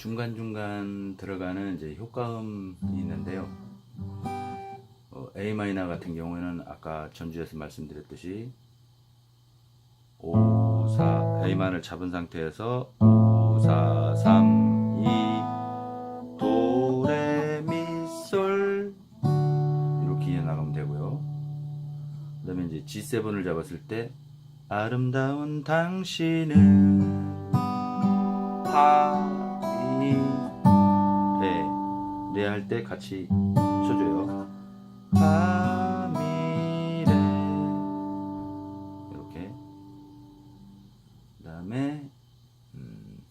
중간중간 들어가는 이제 효과음이 있는데요. 어, A 마이너 같은 경우에는 아까 전주에서 말씀드렸듯이 5, 4, A만을 잡은 상태에서 5, 4, 3, 2, 도, 레, 미, 솔 이렇게 이어나가면 되고요. 그 다음에 이제 G7을 잡았을 때 아름다운 당신은 파, 레할때 같이 쳐줘요. 파, 미, 레. 이렇게. 그 다음에, 음,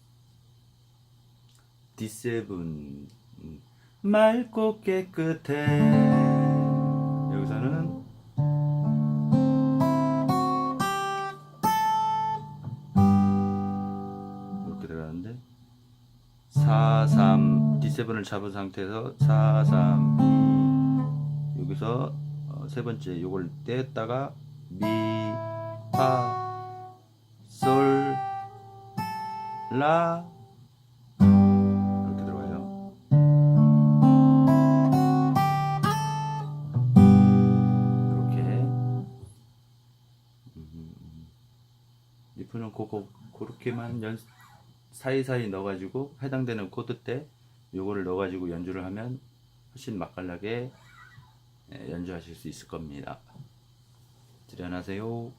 D7. 음, 맑고 깨끗해. 여기서는 이렇게 들어가는데 4, 3 D7을 잡은 상태에서 4, 3, 2 여기서 어, 세 번째 요걸 떼었다가 미, 파, 솔, 라. 이렇게 들어가요. 이렇게. 음, 리프는 그거 그렇게만 연 사이사이 넣어가지고 해당되는 코드 때 요거를 넣어가지고 연주를 하면 훨씬 맛깔나게 예, 연주하실 수 있을 겁니다. 지련하세요.